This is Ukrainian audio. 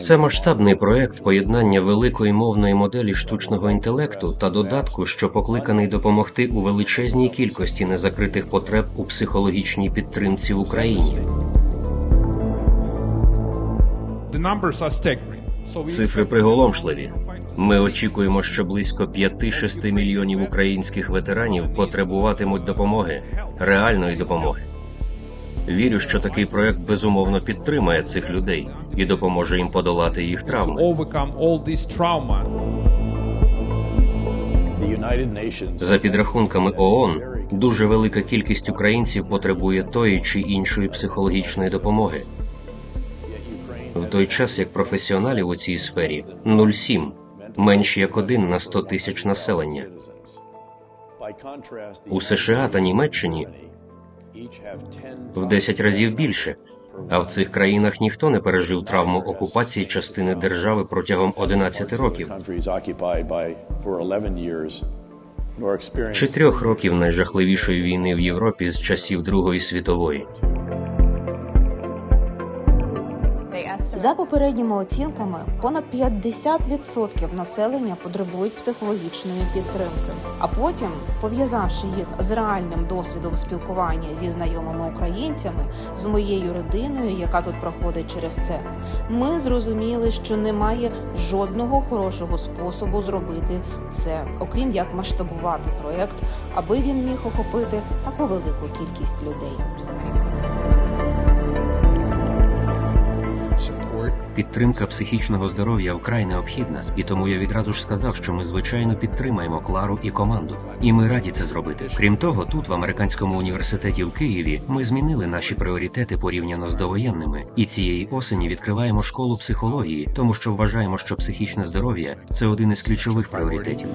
Це масштабний проект поєднання великої мовної моделі штучного інтелекту та додатку, що покликаний допомогти у величезній кількості незакритих потреб у психологічній підтримці в Україні. The numbers are staggering. So we Цифри приголомшливі. Ми очікуємо, що близько 5-6 мільйонів українських ветеранів потребуватимуть допомоги, реальної допомоги. Вірю, що такий проект безумовно підтримає цих людей і допоможе їм подолати їх травми. За підрахунками ООН, дуже велика кількість українців потребує тої чи іншої психологічної допомоги. В той час як професіоналів у цій сфері 0,7, менш як один на 100 тисяч населення. У США та Німеччині each have 10 в 10 разів більше. А в цих країнах ніхто не пережив травму окупації частини держави протягом 11 років. countries occupied by for 11 years nor experienced Чи трьох років найжахливішої війни в Європі з часів Другої світової. За попередніми оцінками, понад 50% населення потребують психологічної підтримки. А потім, пов'язавши їх з реальним досвідом спілкування зі знайомими українцями, з моєю родиною, яка тут проходить через це, ми зрозуміли, що немає жодного хорошого способу зробити це, окрім як масштабувати проект, аби він міг охопити таку велику кількість людей. Підтримка психічного здоров'я вкрай необхідна, і тому я відразу ж сказав, що ми звичайно підтримаємо Клару і команду, і ми раді це зробити. Крім того, тут в американському університеті в Києві ми змінили наші пріоритети порівняно з довоєнними, і цієї осені відкриваємо школу психології, тому що вважаємо, що психічне здоров'я це один із ключових пріоритетів.